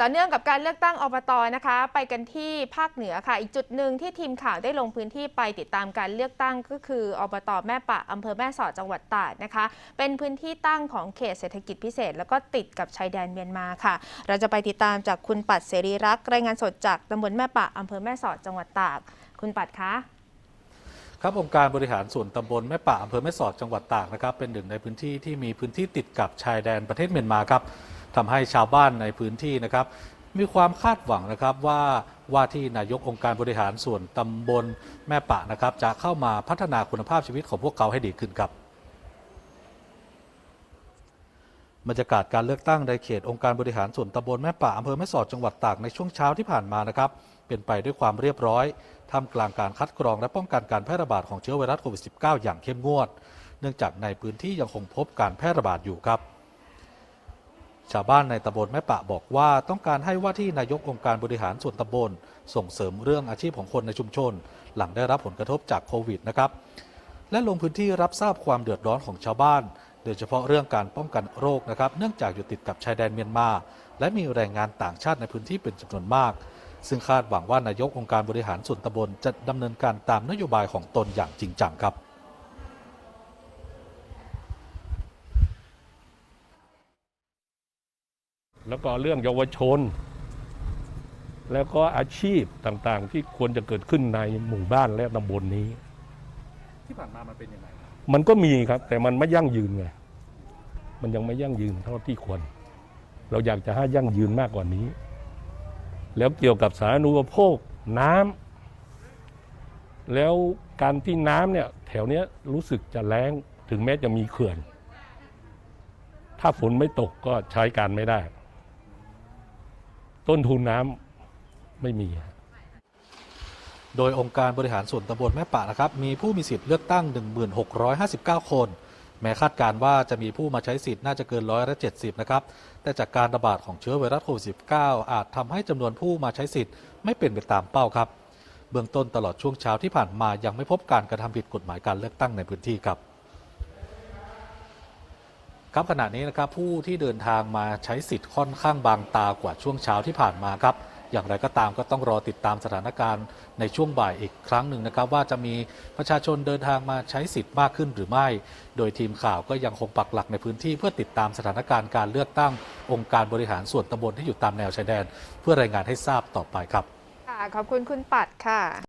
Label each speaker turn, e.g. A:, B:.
A: ต่อเนื่องกับการเลือกตั้งอบตนะคะ ไปกันที่ภาคเหนือค่ะ อีกจุดหนึ่งที่ทีมข่าวได้ลงพื้นที่ไปติดตามการเลือกตั้งก็คืออบตแม่ปะอำเภอแม่สอดจังหวัดตราดนะคะ เป็นพื้นที่ตั้งของเขตเศรษฐกิจพิเศษ แล้วก็ติดกับชายแดนเมียนมาค่ะ เราจะไปติดตามจากคุณปัดเสรีรักรายงานสดจากตำบลแม่ปะอำเภอแม่สอดจังหวัดตาก คุณปัดคะ
B: ครับองค์การบริหารส่วนตำบลแม่ป่าอำเภอแม่สอดจังหวัดตากนะครับเป็นหนึ่งในพื้นที่ที่มีพื้นที่ติดกับชายแดนประเทศเมียนมาครับ ทำให้ชาวบ้านในพื้นที่นะครับ มีความคาดหวังนะครับว่าว่าที่นายกองค์การบริหารส่วนตำบลแม่ป่านะครับ จะเข้ามาพัฒนาคุณภาพชีวิตของพวกเขาให้ดีขึ้นครับบรรยากาศการเลือกตั้งในเขตองค์การบริหารส่วนตำบลแม่ป่าอำเภอแม่สอดจังหวัดตากในช่วงเช้าที่ผ่านมานะครับ เป็นไปด้วยความเรียบร้อยท่ามกลางการคัดกรองและป้องกันการแพร่ระบาดของเชื้อไวรัสโควิด -19 อย่างเข้มงวด เนื่องจากในพื้นที่ยังคงพบการแพร่ระบาดอยู่ครับ ชาวบ้านในตำบลแม่ปะบอกว่าต้องการให้ว่าที่นายกองค์การบริหารส่วนตำบล ส่งเสริมเรื่องอาชีพของคนในชุมชน หลังได้รับผลกระทบจากโควิดนะครับ และลงพื้นที่รับทราบความเดือดร้อนของชาวบ้าน โดยเฉพาะเรื่องการป้องกันโรคนะครับ เนื่องจากอยู่ติดกับชายแดนเมียนมา และมีแรงงานต่างชาติในพื้นที่เป็นจำนวนมาก ซึ่งคาดหวังว่านายกองค์การบริหารส่วนตำบลจะดำเนินการตามนโยบายของตนอย่างจริงจังครับ
C: แล้วก็เรื่องเยาวชน แล้วก็อาชีพต่างๆ ที่ควรจะเกิดขึ้นในหมู่บ้านและตำบลนี้
B: ที่ผ่านมามันเป็นยังไง
C: มันก็มีครับ แต่มันไม่ยั่งยืนไงมันยังไม่ยั่งยืนเท่าที่ควร เราอยากจะให้ยั่งยืนมากกว่านี้ แล้วเกี่ยวกับสาธารณูปโภคน้ำแล้วการที่น้ำเนี่ยแถวเนี้ยรู้สึกจะแล้งถึงแม้จะมีเขื่อน ถ้าฝนไม่ตกก็ใช้การไม่ได้ ต้นทุนน้ำไม่มี
B: โดยองค์การบริหารส่วนตำบลแม่ปะนะครับ มีผู้มีสิทธิ์เลือกตั้ง 1659 คน แม้คาดการณ์ว่าจะมีผู้มาใช้สิทธิ์น่าจะเกินร้อยละ70 นะครับ แต่จากการระบาดของเชื้อไวรัสโควิด -19 อาจทำให้จำนวนผู้มาใช้สิทธิ์ไม่เป็นไปตามเป้าครับ เบื้องต้นตลอดช่วงเช้าที่ผ่านมายังไม่พบการกระทำผิดกฎหมายการเลือกตั้งในพื้นที่ครับ ครับขณะนี้นะครับผู้ที่เดินทางมาใช้สิทธิ์ค่อนข้างบางตากว่าช่วงเช้าที่ผ่านมาครับอย่างไรก็ตามก็ต้องรอติดตามสถานการณ์ในช่วงบ่ายอีกครั้งหนึ่งนะครับ ว่าจะมีประชาชนเดินทางมาใช้สิทธิ์มากขึ้นหรือไม่ โดยทีมข่าวก็ยังคงปักหลักในพื้นที่เพื่อติดตามสถานการณ์การเลือกตั้งองค์การบริหารส่วนตำบลที่อยู่ตามแนวชายแดน เพื่อรายงานให้ทราบต่อไปครับ
A: ค่ะขอบคุณคุณปัดค่ะ